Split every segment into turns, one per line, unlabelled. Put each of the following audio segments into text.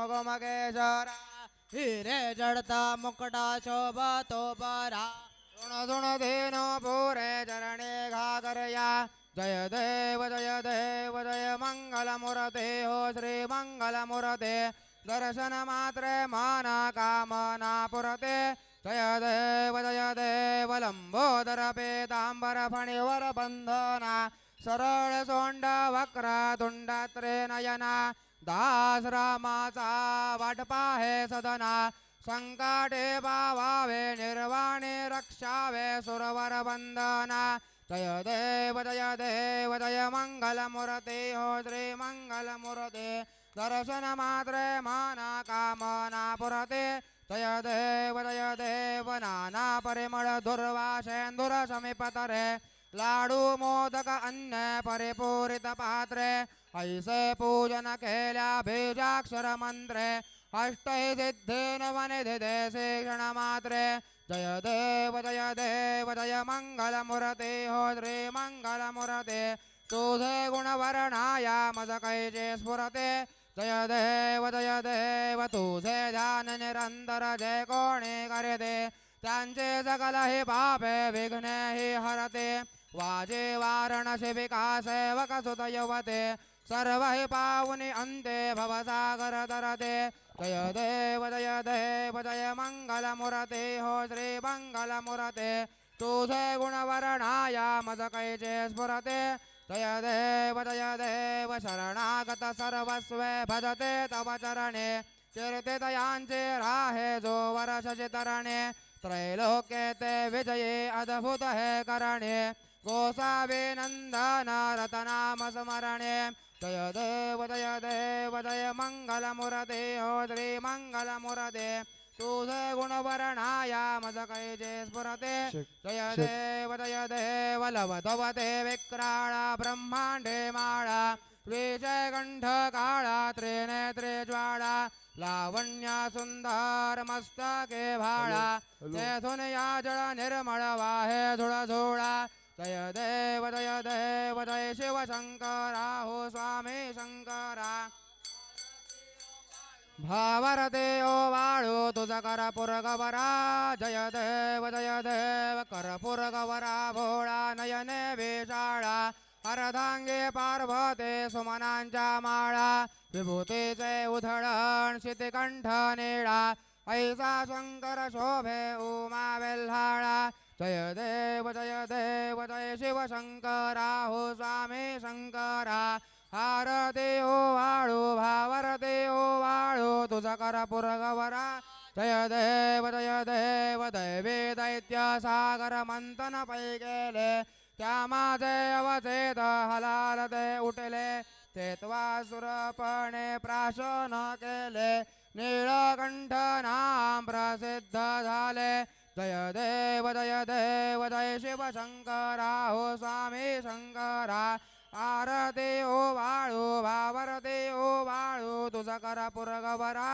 मुगमगेश्वरा
हिरे जडता मुकटा शोभतो बरा.
सुण सुण धेनो पुरे चरणे घागरया. जय देव जय देव जय मंगलमूर्ते. हो श्री मंगलमूर्ते. दर्शन मात्रे माना कामना पुरते. जय देव जय देव लंबोदर पेतांबर फणिवर बंधना. सरळ सोंड वक्र तुंडात्रे नयना दास रामाचा वाटपा हे सदना संकटे पावावे निर्वाणे रक्षावे सुरवर वंदना. जय देव जय देव जय मंगलमूर्ते हो श्री मंगलमूर्ते. दर्शन मात्रे माना कामना पुरते. जय देव जय देव नाना परिमळ दुर्वासेंदुर समीपतरे. लाडू मोदक अन्न परिपूरित पात्रे ऐसे पूजन केल्या बीजाक्षर मंत्रे अष्टै सिद्धेन वनिधिदे शिक्षण मात्रे जय देव जय देव जय मंगलमूर्ते हो श्री मंगलमूर्ते तुझे गुणवर्णाया मजकैचे स्फुरते। जय देव जय देव तुझे ध्यान निरंतर जय कोणी करते त्यांचे सकल हे पापे विघ्ने हि हरते। वाजे वारण शिविका सेवक सुत युवते सर्व हि भवसागर तरते जय देव जय देव जय मङ्गलमुरते हो श्रीमङ्गलमुरते तुझे गुणवर्णाया स्फुरते। जय देव जय देव शरणागत सर्वस्वे भजते तव चरणे। चिरते दयांचे राहे जो वर शशितरणे त्रैलोक्ये ते विजये अद्भुत हे करणे। गोसावे नंदन रतनाम स्मरणे जय देव जय देव जय मंगलमूर्ते हो श्री मंगलमूर्ते। तुझे गुणवर्णाया मज कैचे स्फुरते जय देव जय देव लवधवते विक्राळा ब्रह्मांडे माळा। विजय कंठ काळा त्रिनेत्रे ज्वाळा। लावण्य सुंदर मस्तके भाळा। तेथून या जळ निर्मळ वाहे धुळ धुळा जय देव जय देव जय शिव शंकरा हो स्वामी शंकरा. भावरते ओ वाळू तुझ करपुर गवरा. जय देव जय देव करपुर गवरा भोळा नयने विशाळा. अर्धांगे पार्वते सुमनांच्या माळा. विभूतीचे उधळण शितिकंठ निळा. ऐसा शंकर शोभे उमा वेल्हाळा. जय देव जय देव जय शिव शंकरा हो स्वामी शंकरा हार देव वाळू भावर ओ हो वाळू तुझ कर पुरगवरा जय देव जय देव दैवे दैत्य सागर मंथन पै गेले त्या माझे अवचेत हलालते उठले ते सुरपणे प्राशन केले नीळकंठ नाम प्रसिद्ध झाले जय देव जय देव जय शिव शंकरा हो स्वामी शंकरा आरते ओ वाळू भावरते ओ वाळू तुझ कर पुरगवरा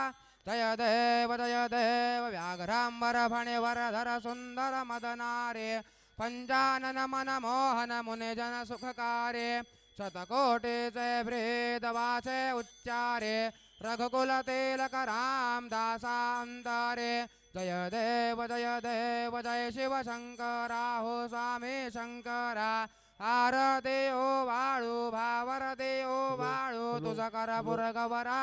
जय देव जय देव व्याघ्रांबर फणिवर धर सुंदर मदनारे। पंचानन मन मोहन मुनिजन सुखकारे शतकोटीचे ब्रीद उच्चारे रघुकुल तिलक राम दासांतरे जय देव जय देव जय शिव शंकरा हो स्वामी शंकरा आरते ओ वाळू भावरते ओ वाळू तुझ कर पुरगवरा।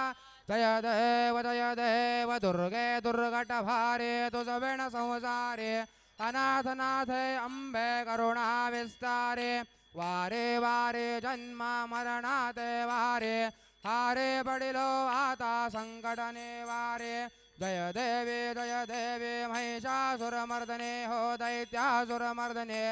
जय देव जय देव दुर्गे दुर्गट भारे तुझ वेण संसारे। अनाथ नाथे अंबे करुणा विस्तारे। वारे वारे जन्म मरणाते वारे। हारे पडिलो आता संकटने वारे। जय देवी जय देवी महिषासुरमर्दने हो दैत्यासुरमर्दने।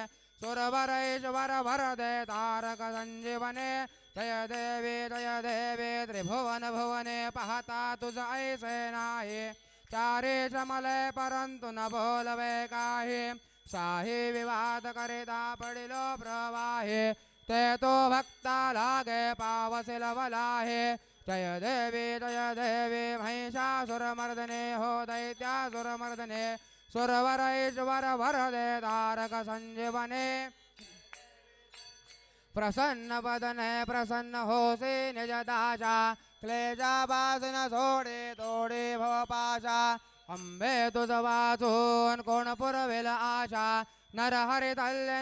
सुरवरेश्वर वरदे तारक संजीवने। जय देवी जय देवी त्रिभुवन भुवने पाहता तुझ ऐसे नाही। चारे चमले परंतु न बोलवे काही। साहि विवाद करिता पडिलो प्रवाहे ते तो भक्ता लागे पावसे लवलाहे जय देवी जय देवी महिषासुरमर्दने हो दैत्यासुरमर्दने सुरवरेश्वर वरदे तारक संजीवने। प्रसन्न वदने प्रसन्न होसे निज दाशा बासन सोडे तोडे भवपाशा अंबे तुझ वाचून कोण पुरवेल आशा? नर हरि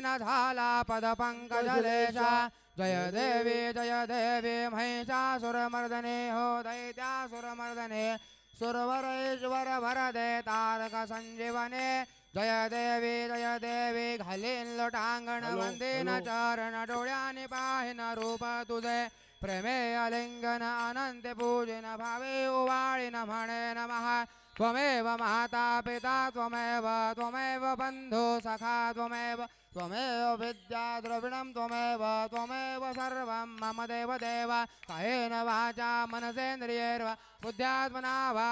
न झाला पद पंकजलेशा. जय देवी जय देवी महिषासुरमर्दने हो दैत्यासुरमर्दने सुरवरेश्वर वरदे तारक संजीवने. जय देवी जय देवी घालीन लोटांगण वंदीन. चरण डोळ्याने पाहिन रूप तुझे. प्रेमे अलिंगन अनंत पूजन भावे उवाळीन म्हणे नमः. त्वमेव माता पिता त्वमेव त्वमेव बन्धु सखा त्वमेव त्वमेव विद्या द्रविणं त्वमेव त्वमेव सर्वं मम देव देव कायेन वाचा मनसेन्द्रियैर्वा बुद्ध्यात्मना वा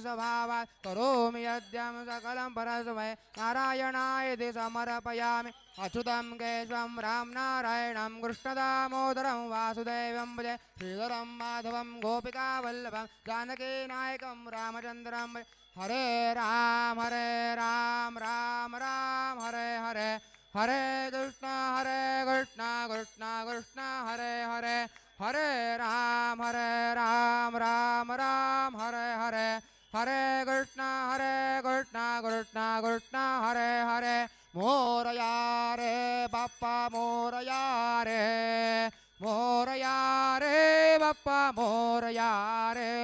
स्वभावात् करोमि यद्यं सकलं परस्मै नारायणायति समर्पयामि। अच्युतं केशवं राम नारायणं कृष्णदामोदरं वासुदेवं भजे। श्रीधरं माधवं गोपिकावल्लभं जानकीनायकं रामचन्द्रं भजे। हरे राम हरे राम राम राम हरे हरे। हरे कृष्ण हरे कृष्ण कृष्ण कृष्ण हरे हरे। हरे राम हरे राम राम राम हरे हरे हरे कृष्ण हरे कृष्ण कृष्ण कृष्ण हरे हरे मोरया रे बाप्पा मोरया रे मोरया रे बाप्पा मोरया रे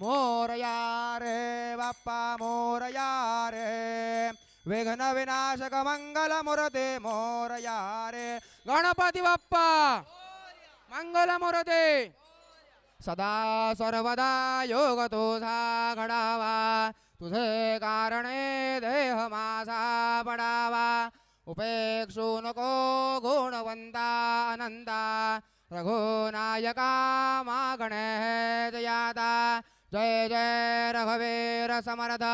मोरया रे बाप्पा मोरया रे विघ्न विनाशक मंगल मोरते सदा सर्वदा योग तुझा घडावा तुझे कारणे देह माझा पडावा उपेक्षू नको गुणवंता अनंता रघुनायका मागणे जयादा जय जय रघुवीर समर्थ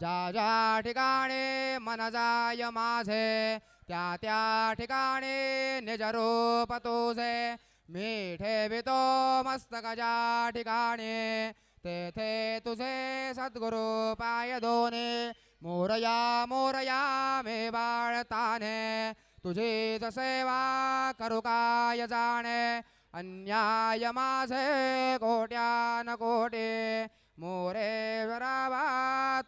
ज्या ज्या ठिकाणी मन जाय माझे त्या त्या ठिकाणी निजरूप तुझे मीठे भितो मस्तकाच्या ठिकाणी. तेथे तुझे सद्गुरु पाय दोने. मोरया मोरया मे बाळताने. तुझी सेवा करू काय जाणे? अन्याय माझे कोट्यान कोटे. मोरेश्वरावा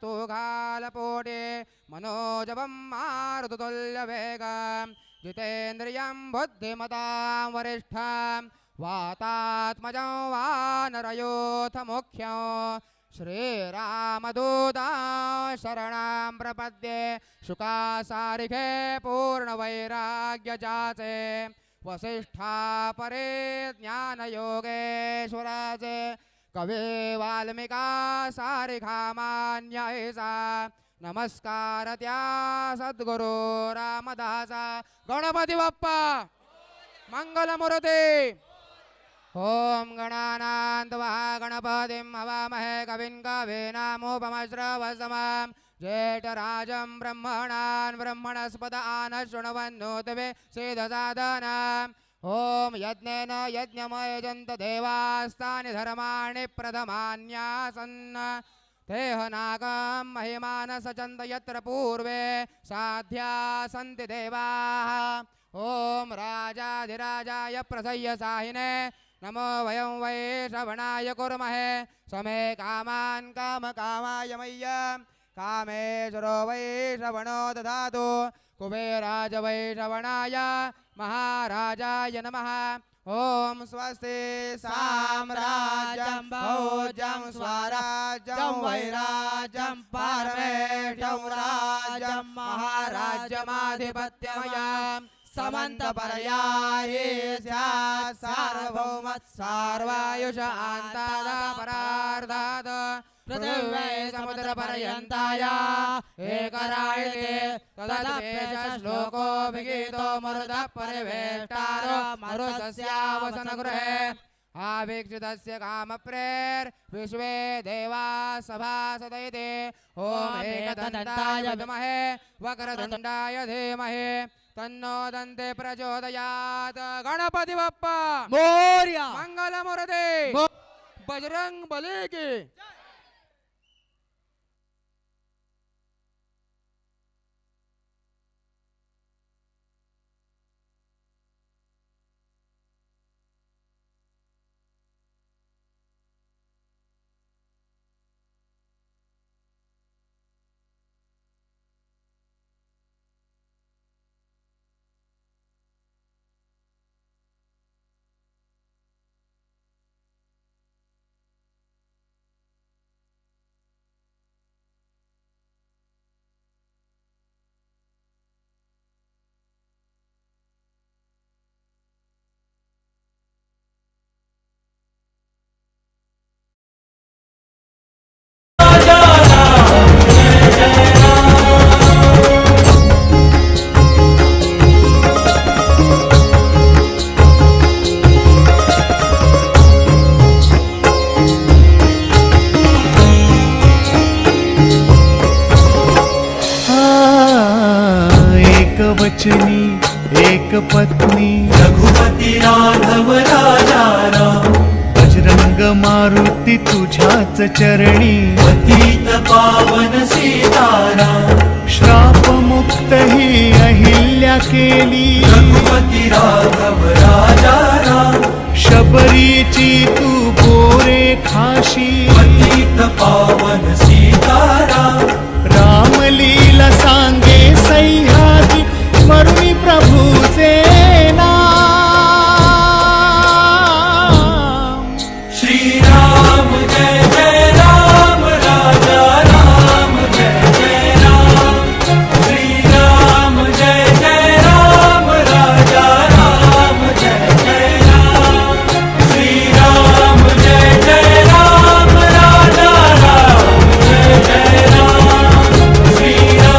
तू घाल पोटे. मनोजवं मारुतुल्य वेगं. जितेन्द्रियं बुद्धिमतां वरिष्ठं वातात्मजं वानरयोथ मुख्यं श्रीरामदूता शरणां प्रपद्ये शुकासारिखे पूर्णवैराग्यजाचे वसिष्ठा परे ज्ञानयोगेश्वराचे कवी वाल्मिका सारिखा मान्यायसा नमस्कार त्या सद्गुरु रामदासा गणपती बाप्पा मंगलमूर्ती ॐ वहा गणपतिं हवामहे कविं कवीनामुपमश्रवसमां जेठराजं ब्रह्मणान् ब्रह्मणस्पद आन शृण्वन्नोतवे सिद्धसाधनाम्। ॐ यज्ञेन यज्ञमयजन्त देवास्तानि धर्माणि प्रथमान्यासन्। देहनागं महिमान सचन्त यत्र पूर्वे साध्या सन्ति देवाः। ॐ राजाधिराजाय प्रसय्य साहिने नमो वयं वै श्रवणाय कुर्महे। समे कामान् कामकामाय मय्य। कामेश्वरो वै श्रवणो दधातु कुबेराज वैश्रवणाय महाराजाय नमः। ॐ स्वस्ति साम भोजं स्वाराजं वैराजं पारवेशौ राजं महाराजमाधिपत्य समन्तपरयायेषौमत् परार्धात् पृथिव्यै समुद्रपर्यन्ताय एकरायते तदपेश श्लोको विगीतो मरुतः परिवेष्टारो मरुतस्यावसनगृहे आवीक्षितस्य कामप्रेर् विश्वे देवा सभासदैते ॐ एकदन्ताय विद्महे वक्रतुण्डाय धीमहि तन्नो दन्ते प्रचोदयात्। गणपती बाप्पा!
मोर्या!
मंगलमूर्ती! बजरंग बली की।
वचनी एक पत्नी।
रघुपती राघव राजा राम
बजरंग मारुती तुझ्याच चरणी।
पतित पावन सीताराम।
श्रापमुक्त ही अहिल्या केली।
रघुपती राघव राजा राम
शबरीची तू बोरे खाशी।
पतित पावन